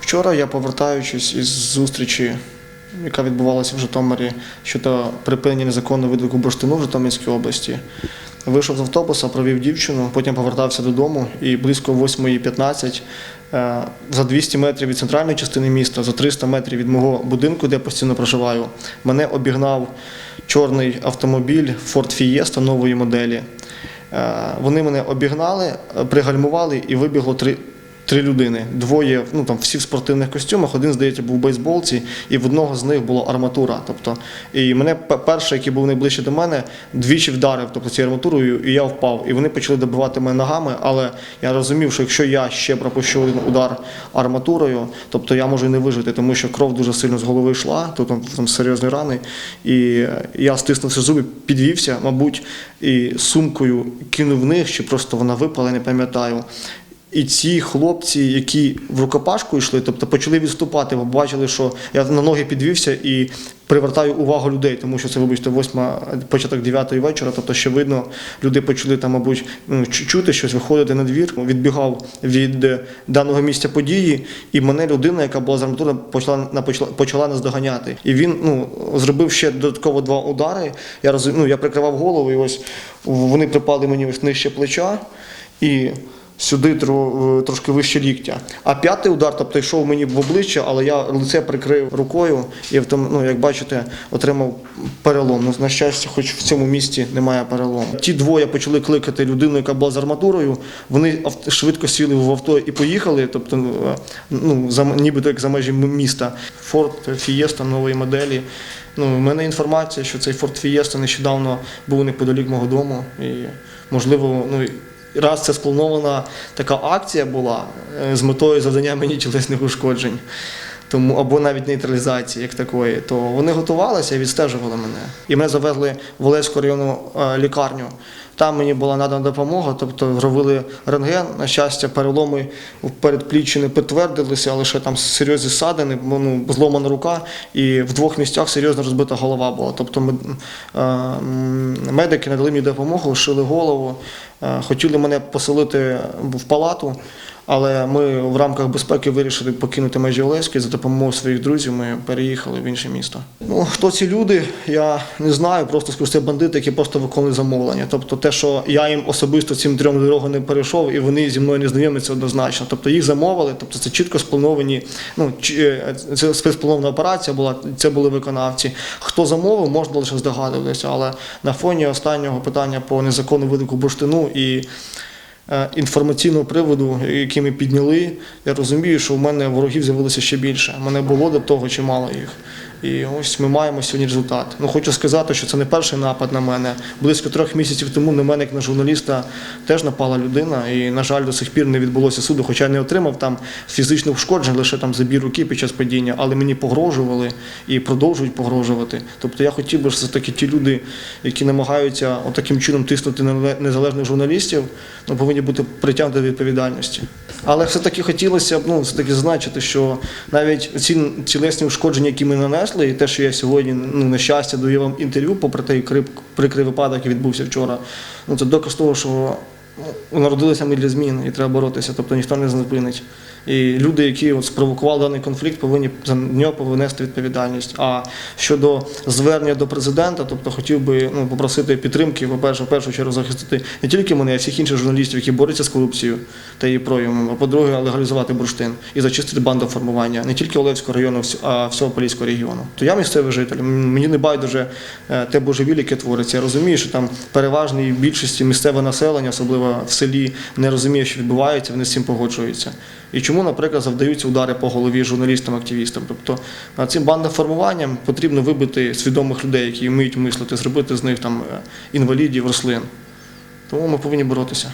Вчора я, повертаючись із зустрічі, яка відбувалася в Житомирі щодо припинення незаконного видвику бурштину в Житомирській області, вийшов з автобуса, провів дівчину, потім повертався додому і близько 8.15 е, за 200 метрів від центральної частини міста, за 300 метрів від мого будинку, де я постійно проживаю, мене обігнав чорний автомобіль Ford Fiesta нової моделі. Е, Вони мене обігнали, пригальмували і вибігло три. Три людини. Двоє, ну там всі в спортивних костюмах, один, здається, був у бейсболці, і в одного з них була арматура. Тобто, і мене перший, який був найближче до мене, двічі вдарив тобто, цією арматурою, і я впав. І вони почали добивати мене ногами, але я розумів, що якщо я ще пропущу один удар арматурою, тобто я можу і не вижити, тому що кров дуже сильно з голови йшла, тут там, там серйозні рани. І я стиснувся зуби, підвівся, мабуть, і сумкою кинув в них, чи просто вона випала, не пам'ятаю. І ці хлопці, які в рукопашку йшли, тобто почали відступати, бо бачили, що я на ноги підвівся і привертаю увагу людей, тому що це, вибачте, восьма, початок дев'ятої вечора. Тобто, ще видно, люди почали там, мабуть, ну, чути щось, виходити на двір. Відбігав від даного місця події, і мене людина, яка була з арматури, почала почала, почала наздоганяти. І він ну, зробив ще додатково два удари. Я розум, ну, я прикривав голову, і ось вони припали мені ось нижче плеча. І сюди тро- трошки вище ліктя. А п'ятий удар, тобто йшов мені в обличчя, але я лице прикрив рукою і в ну, як бачите, отримав перелом. Ну, на щастя, хоч в цьому місті немає перелому. Ті двоє почали кликати людину, яка була з арматурою. Вони швидко сіли в авто і поїхали, тобто, ну, е, ну за, нібито як за межі міста. Ford Fiesta нової моделі. Ну, в мене інформація, що цей Ford Fiesta нещодавно був неподалік мого дому. І, можливо, ну, раз це спланована така акція була е, з метою завдання мені тілесних ушкоджень. Тому або навіть нейтралізації як такої, то вони готувалися і відстежували мене. І мене завезли в Олевську районну е, лікарню. Там мені була надана допомога, тобто робили рентген. На щастя, переломи в передпліччі не підтвердилися, але ще там серйозні ссадини, бо, ну, зломана рука, і в двох місцях серйозно розбита голова була. Тобто мед- е, медики надали мені допомогу, шили голову, е, хотіли мене поселити в палату. Але ми в рамках безпеки вирішили покинути межі Олевської за допомогою своїх друзів. Ми переїхали в інше місто. Ну хто ці люди, я не знаю. Просто скажу, бандити, які просто виконують замовлення. Тобто, те, що я їм особисто цим трьом дорогам не перейшов, і вони зі мною не знайомі, однозначно. Тобто їх замовили, тобто це чітко сплановані. Ну е, це спецпланована операція була. Це були виконавці. Хто замовив, можна лише здогадуватися. Але на фоні останнього питання по незаконному видику бурштину і інформаційного приводу, який ми підняли, я розумію, що в мене ворогів з'явилося ще більше. Мене було до того чимало їх. І ось ми маємо сьогодні результат. Ну хочу сказати, що це не перший напад на мене. Близько трьох місяців тому на мене, як на журналіста, теж напала людина, і, на жаль, до сих пір не відбулося суду, хоча я не отримав там фізичних ушкоджень, лише там забір руки під час падіння, але мені погрожували і продовжують погрожувати. Тобто я хотів би, що все таки ті люди, які намагаються отаким чином тиснути на незалежних журналістів, ну, повинні бути притягнуті до відповідальності. Але все-таки хотілося б ну, все-таки зазначити, що навіть ці тілесні ушкодження, які ми нанесли, і те, що я сьогодні, ну, на щастя, даю вам інтерв'ю, попри той прикрий випадок, який відбувся вчора, ну, це доказ того, що народилися ми для змін і треба боротися, тобто ніхто не зупинить. І люди, які от спровокували даний конфлікт, повинні за нього повинести відповідальність. А щодо звернення до президента, тобто хотів би ну, попросити підтримки, по-перше, в першу чергу захистити не тільки мене, а всіх інших журналістів, які борються з корупцією та її проявами. А по-друге, легалізувати бурштин і зачистити бандоформування не тільки Олевського району, а всього Поліського регіону. То я місцевий житель. Мені не байдуже е, те божевілля, яке твориться. Я розумію, що там переважній більшості місцеве населення, особливо в селі, не розуміє, що відбувається, вони з цим погоджуються. І чому, наприклад, завдаються удари по голові журналістам-активістам? Тобто цим бандоформуванням потрібно вибити свідомих людей, які вміють мислити, зробити з них там е, інвалідів, рослин. Тому ми повинні боротися.